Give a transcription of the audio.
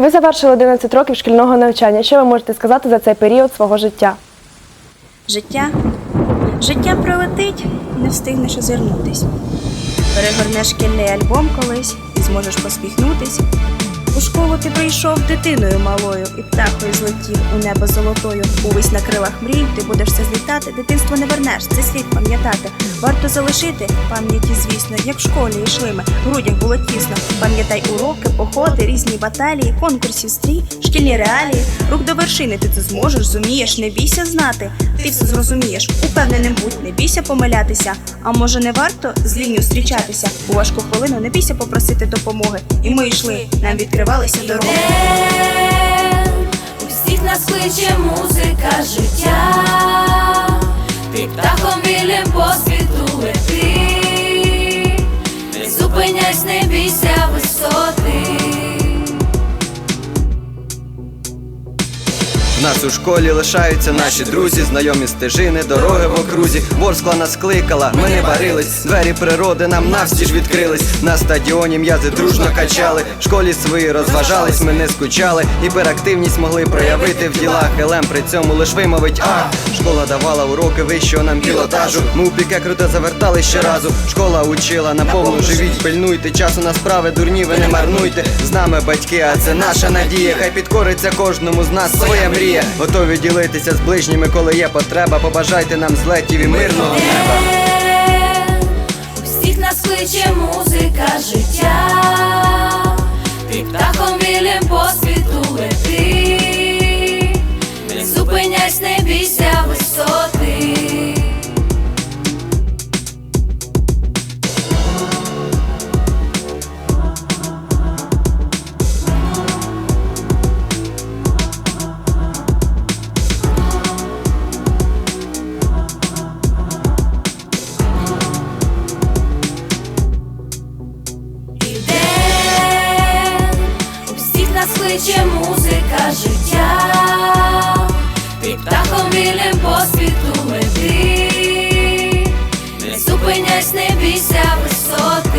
Ви завершили 11 років шкільного навчання. Що ви можете сказати за цей період свого життя? Життя. Життя пролетить, не встигнеш озирнутись. Перегорнеш шкільний альбом колись і зможеш посміхнутись. У школу ти прийшов дитиною малою і птахою злетів у небо золотою. Увесь на крилах мрій, ти будеш все злітати. Дитинство не вернеш, це слід пам'ятати. Варто залишити пам'яті, звісно, як в школі йшли ми. В грудях було тісно. Пам'ятай уроки, походи, різні баталії, конкурсів стрій, шкільні реалії. Рух до вершини ти це зможеш, зумієш, не бійся знати. Ти все зрозумієш, упевненим будь, не бійся помилятися. А може не варто з лінню зустрічатися? У важку хвилину не бійся попросити допомоги. І ми йшли, нам відкривалися дороги. У всіх нас кличе музика життя, ти птахом вілем по світу Нас у школі лишаються наші друзі, знайомі стежини, дороги в окрузі. Ворскла нас кликала, ми не варились. Двері природи нам навстіж відкрились. На стадіоні м'язи дружно качали. В школі свої розважались, ми не скучали. Гіперактивність могли проявити в ділах. Елем при цьому лиш вимовить а. Школа давала уроки вищого нам пілотажу. Ми у піке круто завертали щоразу. Школа учила на повну живіть, пильнуйте. Часу на справи дурні, ви не марнуйте. З нами батьки, а це наша надія. Хай підкориться кожному з нас своя мрія. Готові ділитися з ближніми, коли є потреба. Побажайте нам злетів і мирного неба. кличе музика життя, ти птахом вільним по світу мети, не зупиняйся, не бійся висот.